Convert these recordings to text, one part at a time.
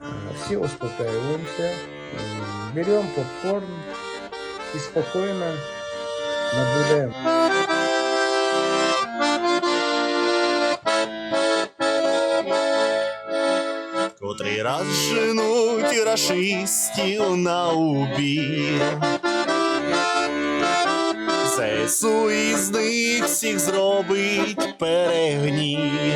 Все успокаиваемся, берем попкорн и спокойно наблюдаем. Котрий раз женуть рашистів на убій. ЗСУ із них всіх зробить перегній.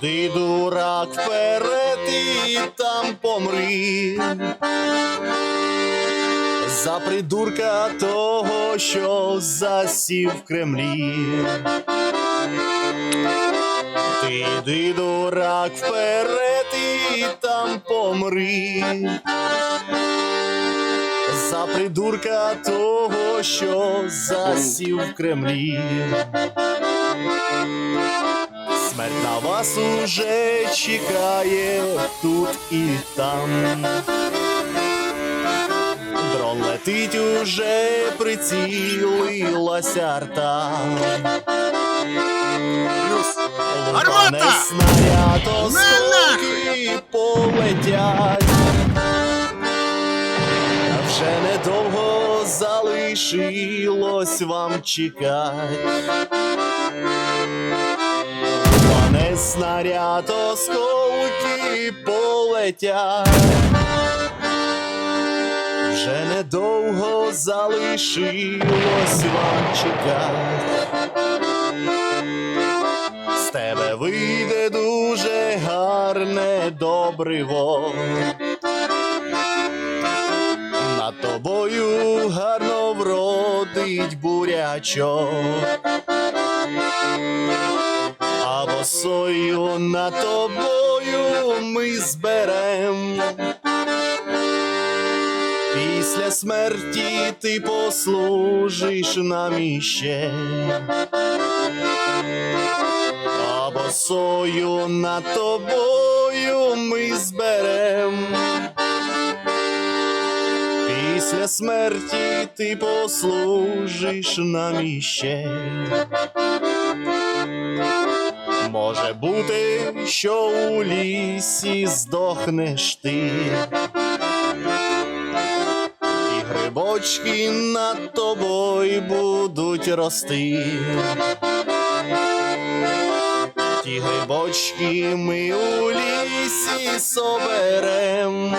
Ти дурак, вперед і там помри. За придурка того, що засів в Кремлі. Ти йди, дурак, вперед і там помри. За придурка того, що засів в Кремлі. Смерть на вас уже чекає тут і там. Дрон летить уже прицілилася арта. Лупане снаряд, осколки полетять. Вже недовго залишилось вам чекать. Снаряд, осколки полетять. Вже недовго залишилось вам чекать. З тебе вийде дуже гарне добриво. Над тобою гарно вродить бурячок. А босою над тобою ми зберем. Після смерті ти послужиш нам іще. А босою над тобою ми зберем. Після смерті ти послужиш нам іще. Може бути, що у лісі здохнеш ти. І грибочки над тобою будуть рости. Ті грибочки ми у лісі соберем.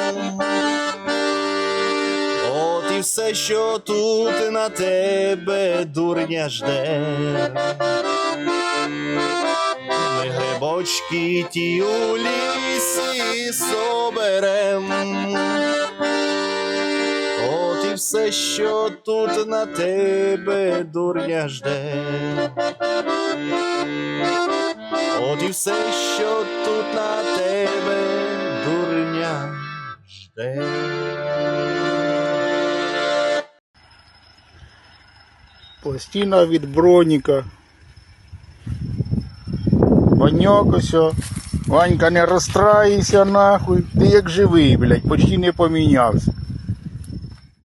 От і все, що тут на тебе дурня жде. Грибочки ті у лісі соберем. От і все, що тут на тебе дурня жде. От і все, що тут на тебе дурня жде. Пластина від броніка. Ваньок ось. Ванька, не розстраюйся нахуй. Ти як живий, блядь, почти не помінявся.